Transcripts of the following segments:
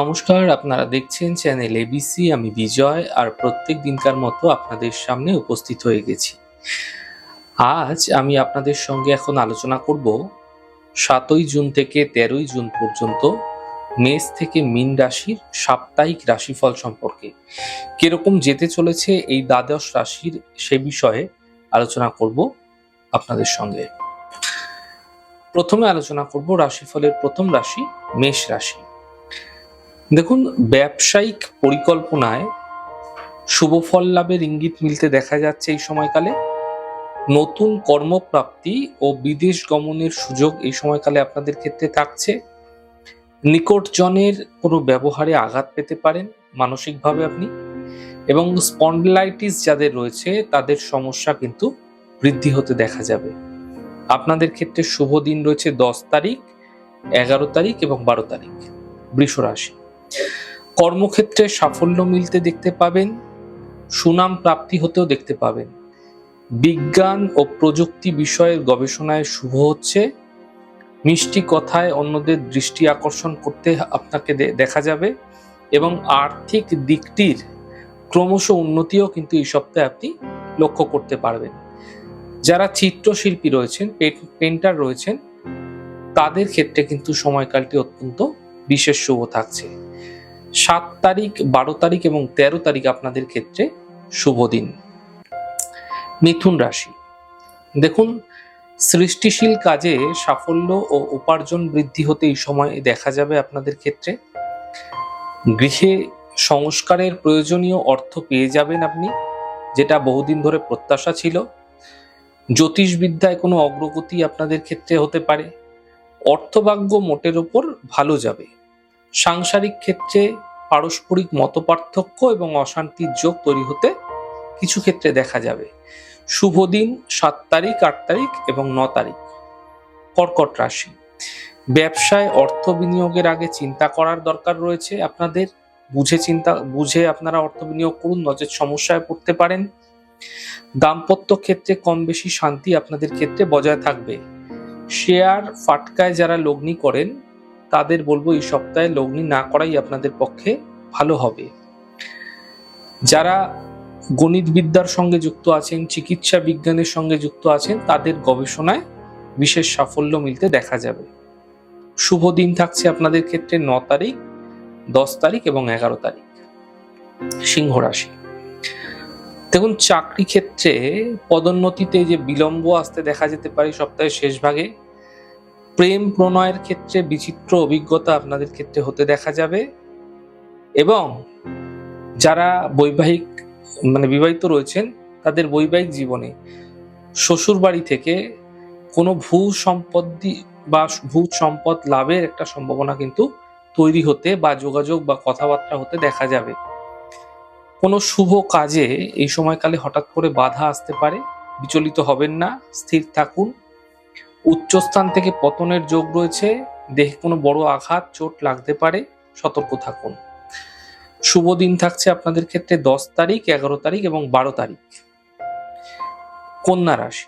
নমস্কার, আপনারা দেখছেন চ্যানেল এবিসি আমি বিজয়, আর প্রত্যেক দিনকার মতো আপনাদের সামনে উপস্থিত হয়ে গেছি। আজ আমি আপনাদের সঙ্গে এখন আলোচনা করব সাতই জুন থেকে তেরোই জুন পর্যন্ত মেষ থেকে মিন রাশির সাপ্তাহিক রাশিফল সম্পর্কে। কীরকম যেতে চলেছে এই দ্বাদশ রাশির সে বিষয়ে আলোচনা করব আপনাদের সঙ্গে। প্রথমে আলোচনা করব রাশিফলের প্রথম রাশি, মেষ রাশি। দেখুন, ব্যবসায়িক পরিকল্পনায় শুভ ফল লাভের ইঙ্গিত মিলতে দেখা যাচ্ছে এই সময়কালে। নতুন কর্মপ্রাপ্তি ও বিদেশ গমনের সুযোগ এই সময়কালে আপনাদের ক্ষেত্রে থাকছে। নিকটজনের কোনো ব্যবহারে আঘাত পেতে পারেন মানসিকভাবে আপনি এবং স্পন্ডলাইটিস যাদের রয়েছে, তাদের সমস্যা কিন্তু বৃদ্ধি হতে দেখা যাবে। আপনাদের ক্ষেত্রে শুভ দিন রয়েছে দশ তারিখ, এগারো তারিখ এবং বারো তারিখ বৃষ রাশি কর্মক্ষেত্রে সাফল্য মিলতে দেখতে পাবেন, সুনাম প্রাপ্তি হতেও দেখতে পাবেন। বিজ্ঞান ও প্রযুক্তি বিষয়ের গবেষণায় শুভ হচ্ছে। মিষ্টি কথায় অন্যদের দৃষ্টি আকর্ষণ করতে আপনাকে দেখা যাবে এবং আর্থিক দিকটির ক্রমশ উন্নতিও কিন্তু এই সপ্তাহে আপনি লক্ষ্য করতে পারবেন। যারা চিত্রশিল্পী রয়েছেন পেন্টার রয়েছেন, তাদের ক্ষেত্রে কিন্তু সময়কালটি অত্যন্ত বিশেষ শুভ থাকছে। সাত তারিখ, বারো তারিখ এবং তেরো তারিখ আপনাদের ক্ষেত্রে শুভ দিন। মিথুন রাশি। দেখুন, সৃষ্টিশীল কাজে সাফল্য ও উপার্জন বৃদ্ধি হতে এই সময় দেখা যাবে আপনাদের ক্ষেত্রে। গৃহে সংস্কারের প্রয়োজনীয় অর্থ পেয়ে যাবেন আপনি, যেটা বহুদিন ধরে প্রত্যাশা ছিল। জ্যোতিষবিদ্যায় কোনো অগ্রগতি আপনাদের ক্ষেত্রে হতে পারে। অর্থভাগ্য মোটের ওপর ভালো যাবে। সাংসারিক ক্ষেত্রে পারস্পরিক মতপার্থক্য এবং অশান্তির যোগ তৈরি হতে কিছু ক্ষেত্রে দেখা যাবে। শুভ দিন, সাত তারিখ, আট তারিখ এবং ন তারিখ। কর্কট রাশি। ব্যবসায় অর্থ বিনিয়োগের আগে চিন্তা করার দরকার রয়েছে আপনাদের। বুঝে চিন্তা, বুঝে আপনারা অর্থ বিনিয়োগ করুন, নচেত সমস্যায় পড়তে পারেন। দাম্পত্য ক্ষেত্রে কম বেশি শান্তি আপনাদের ক্ষেত্রে বজায় থাকবে। শেয়ার ফাটকায় যারা লগ্নি করেন তাদের বলব এই সপ্তাহে লগ্নি না করাই আপনাদের পক্ষে ভালো হবে। যারা গণিত বিদ্যার সঙ্গে যুক্ত আছেন, চিকিৎসা বিজ্ঞানের সঙ্গে যুক্ত আছেন, তাদের গবেষণায় বিশেষ সাফল্য মিলতে দেখা যাবে। শুভ দিন থাকছে আপনাদের ক্ষেত্রে ন তারিখ, দশ তারিখ এবং এগারো তারিখ, সিংহ রাশি। দেখুন, চাকরি ক্ষেত্রে পদোন্নতিতে যে বিলম্ব আসতে দেখা যেতে পারে সপ্তাহের শেষ ভাগে প্রেম প্রণয়ের ক্ষেত্রে বিচিত্র অভিজ্ঞতা আপনাদের ক্ষেত্রে হতে দেখা যাবে। এবং যারা বৈবাহিক মানে বিবাহিত রয়েছেন, তাদের বৈবাহিক জীবনে শ্বশুর বাড়ি থেকে কোনো ভূ সম্পত্তি বা ভূ সম্পদ লাভের একটা সম্ভাবনা কিন্তু তৈরি হতে বা যোগাযোগ বা কথাবার্তা হতে দেখা যাবে। কোনো শুভ কাজে এই সময়কালে হঠাৎ করে বাধা আসতে পারে, বিচলিত হবেন না, স্থির থাকুন। উচ্চস্থান থেকে পতনের যোগ রয়েছে। দেহে কোনো বড় আঘাত, চোট লাগতে পারে। সতর্ক থাকুন। শুভ দিন থাকছে আপনাদের ক্ষেত্রে দশ তারিখ, এগারো তারিখ এবং বারো তারিখ। কন্যা রাশি।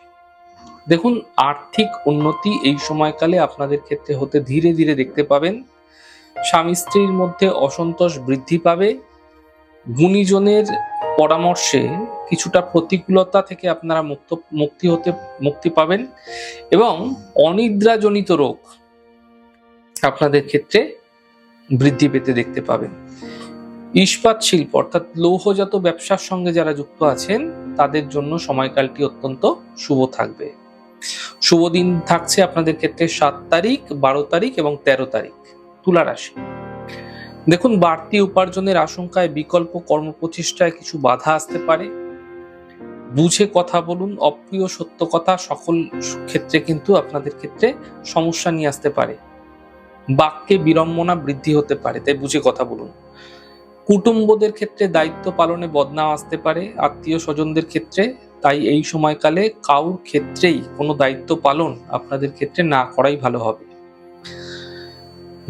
দেখুন, আর্থিক উন্নতি এই সময়কালে আপনাদের ক্ষেত্রে হতে ধীরে ধীরে দেখতে পাবেন। স্বামী স্ত্রীর মধ্যে অসন্তোষ বৃদ্ধি পাবে। গুণীজনের পরামর্শে কিছুটা প্রতিকূলতা থেকে আপনারা মুক্ত, মুক্তি হতে, মুক্তি পাবেন এবং অনিদ্রাজনিত রোগ আপনাদের ক্ষেত্রে বৃদ্ধি পেতে দেখতে পাবেন। ইস্পাত শিল্প অর্থাৎ লৌহজাত ব্যবসার সঙ্গে যারা যুক্ত আছেন, তাদের জন্য সময়কালটি অত্যন্ত শুভ থাকবে। শুভ দিন থাকছে আপনাদের ক্ষেত্রে সাত তারিখ, বারো তারিখ এবং তেরো তারিখ, তুলা রাশি। দেখুন, বাড়তি উপার্জনের আশঙ্কায় বিকল্প কর্মপ্রচেষ্টায় কিছু বাধা আসতে পারে। বুঝে কথা বলুন, অপ্রিয় সত্য কথা সকল ক্ষেত্রে কিন্তু আপনাদের ক্ষেত্রে সমস্যা নিয়ে আসতে পারে। বাক্যে বিড়ম্বনা বৃদ্ধি হতে পারে, তাই বুঝে কথা বলুন। কুটুম্বদের ক্ষেত্রে দায়িত্ব পালনে বদনাম আসতে পারে, আত্মীয় স্বজনদের ক্ষেত্রে, তাই এই সময়কালে কাউর ক্ষেত্রেই কোনো দায়িত্ব পালন আপনাদের ক্ষেত্রে না করাই ভালো হবে।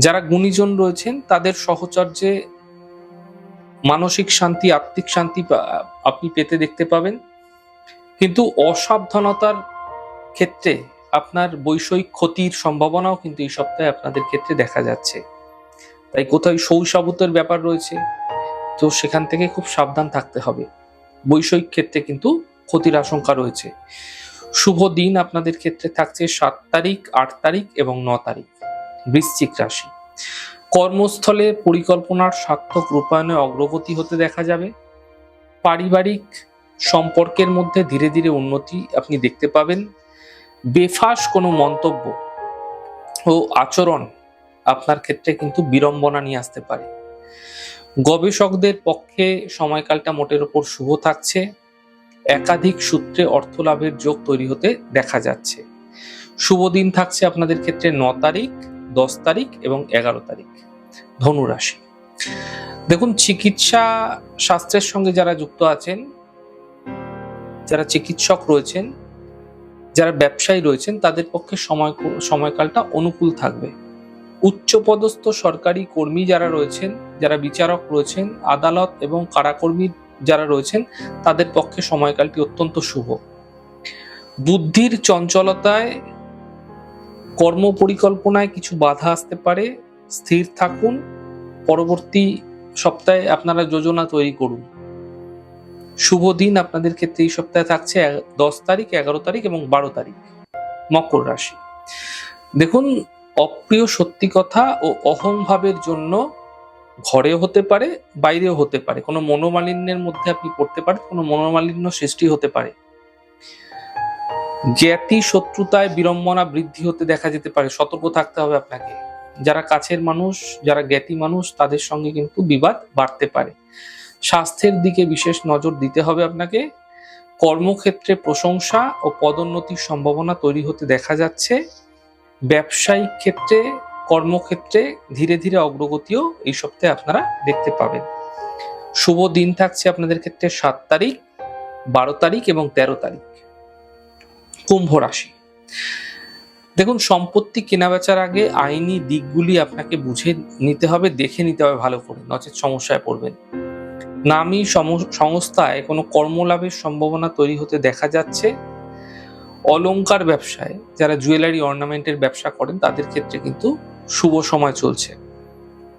যারা গুণীজন রয়েছেন, তাদের সহচর্যে মানসিক শান্তি, আত্মিক শান্তি আপনি পেতে দেখতে পাবেন। কিন্তু অসাবধানতার ক্ষেত্রে আপনার বৈষয়িক ক্ষতির সম্ভাবনাও কিন্তু এই সপ্তাহে আপনাদের ক্ষেত্রে দেখা যাচ্ছে। তাই কোথায় শৈশবতের ব্যাপার রয়েছে, তো সেখান থেকে খুব সাবধান থাকতে হবে। বৈষয়িক ক্ষেত্রে কিন্তু ক্ষতির আশঙ্কা রয়েছে। শুভ দিন আপনাদের ক্ষেত্রে থাকছে সাত তারিখ, আট তারিখ এবং ন তারিখ, বৃশ্চিক রাশি। কর্মস্থলে পরিকল্পনার সার্থক রূপায়ণে অগ্রগতি হতে দেখা যাবে। পারিবারিক সম্পর্কের মধ্যে ধীরে ধীরে উন্নতি আপনি দেখতে পাবেন। বেফাস কোনো মন্তব্য ও আচরণ আপনার ক্ষেত্রে কিন্তু বিড়ম্বনা নিয়ে আসতে পারে। গবেষকদের পক্ষে সময়কালটা মোটের ওপর শুভ থাকছে। একাধিক সূত্রে অর্থ লাভের যোগ তৈরি হতে দেখা যাচ্ছে। শুভ দিন থাকছে আপনাদের ক্ষেত্রে ন তারিখ, দশ তারিখ এবং এগারো তারিখ। ধনুরাশি। দেখুন, চিকিৎসা শাস্ত্রের সঙ্গে যারা যুক্ত আছেন যারা চিকিৎসক রয়েছেন, যারা ব্যবসায়ী রয়েছেন, তাদের পক্ষে সময় সময়কালটা অনুকূল থাকবে। উচ্চপদস্থ সরকারি কর্মী যারা রয়েছেন, যারা বিচারক রয়েছেন, আদালত এবং কারাকর্মী যারা রয়েছেন, তাদের পক্ষে সময়কালটি অত্যন্ত শুভ। বুদ্ধির চঞ্চলতায় কর্ম পরিকল্পনায় কিছু বাধা আসতে পারে। স্থির থাকুন। পরবর্তী সপ্তাহে আপনারা যোজনা তৈরি করুন। শুভ দিন আপনাদের ক্ষেত্রে এই সপ্তাহে থাকছে দশ তারিখ, এগারো তারিখ এবং বারো তারিখ, মকর রাশি। দেখুন, অপ্রিয় সত্যি কথা ও অহংভাবের জন্য ঘরেও হতে পারে, বাইরেও হতে পারে। কোনো মনোমালিন্যের মধ্যে আপনি পড়তে পারেন, কোনো মনোমালিন্য সৃষ্টি হতে পারে। জ্ঞাতি শত্রুতায় বিড়ম্বনা বৃদ্ধি হতে দেখা যেতে পারে, সতর্ক থাকতে হবে আপনাকে। যারা কাছের মানুষ, যারা জ্ঞাতি মানুষ, তাদের সঙ্গে কিন্তু বিবাদ বাড়তে পারে। স্বাস্থ্যের দিকে বিশেষ নজর দিতে হবে আপনাকে। কর্মক্ষেত্রে প্রশংসা ও পদোন্নতির সম্ভাবনা তৈরি হতে দেখা যাচ্ছে। ব্যবসায়িক ক্ষেত্রে, কর্মক্ষেত্রে ধীরে ধীরে অগ্রগতিও এই সপ্তাহে আপনারা দেখতে পাবেন। শুভ দিন থাকছে আপনাদের ক্ষেত্রে সাত তারিখ, বারো তারিখ এবং তেরো তারিখ। কুম্ভ রাশি। দেখুন, সম্পত্তি কেনাবেচার আগে আইনি দিকগুলি আপনাকে বুঝে নিতে হবে, দেখে নিতে হবে ভালো করে, নচেত সমস্যায় পড়বেন। নামি সংস্থায় কোনো কর্মলাভের সম্ভাবনা তৈরি হতে দেখা যাচ্ছে? অলঙ্কার ব্যবসায় যারা জুয়েলারি অর্নামেন্টের ব্যবসা করেন, তাদের ক্ষেত্রে কিন্তু শুভ সময় চলছে।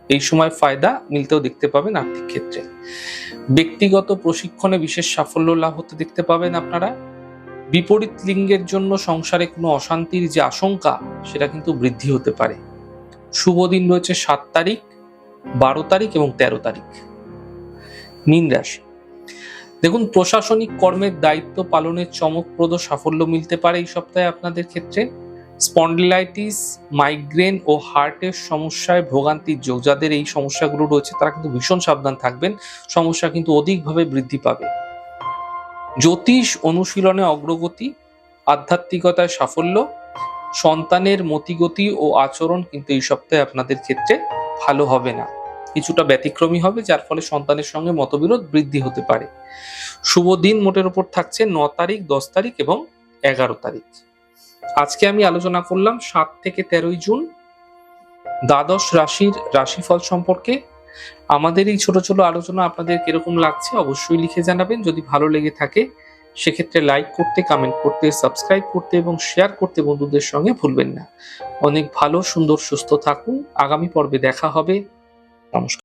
এই সময় ফায়দা মিলতেও দেখতে পাবেন আর্থিক ক্ষেত্রে। ব্যক্তিগত প্রশিক্ষণে বিশেষ সাফল্য লাভ হতে দেখতে পাবেন আপনারা। বিপরীত লিঙ্গের জন্য সংসারে কোনো অশান্তির যে আশঙ্কা, সেটা কিন্তু বৃদ্ধি হতে পারে। শুভ দিন রয়েছে সাত তারিখ, বারো তারিখ এবং তেরো তারিখ। মীন রাশি। দেখুন, প্রশাসনিক কর্মের দায়িত্ব পালনের চমকপ্রদ সাফল্য মিলতে পারে এই সপ্তাহে আপনাদের ক্ষেত্রে। স্পন্ডিলাইটিস, মাইগ্রেন ও হার্টের সমস্যায় ভোগান্তির যোগ যাদের এই সমস্যাগুলো রয়েছে, তারা কিন্তু ভীষণ সাবধান থাকবেন। সমস্যা কিন্তু অধিকভাবে বৃদ্ধি পাবে। জ্যোতিষ অনুশীলনে অগ্রগতি, আধ্যাত্মিকতায় সাফল্য, সন্তানের মতিগতি ও আচরণ কিন্তু এই সপ্তাহে আপনাদের ক্ষেত্রে ভালো হবে না। কিছুটা ব্যতিক্রমী হবে, যার ফলে সন্তানের সঙ্গে মতবিরোধ বৃদ্ধি হতে পারে। শুভ দিন মোটের উপর থাকছে ন তারিখ, দশ তারিখ এবং এগারো তারিখ। আজকে আমি আলোচনা করলাম সাত থেকে তেরোই জুন দ্বাদশ রাশির রাশিফল সম্পর্কে। আমাদের এই ছোট ছোট আলোচনা আপনাদের কীরকম লাগছে অবশ্যই লিখে জানাবেন। যদি ভালো লেগে থাকে, সেক্ষেত্রে লাইক করতে, কমেন্ট করতে, সাবস্ক্রাইব করতে এবং শেয়ার করতে বন্ধুদের সঙ্গে ভুলবেন না। অনেক ভালো, সুন্দর, সুস্থ থাকুন। আগামী পর্বে দেখা হবে। নমস্কার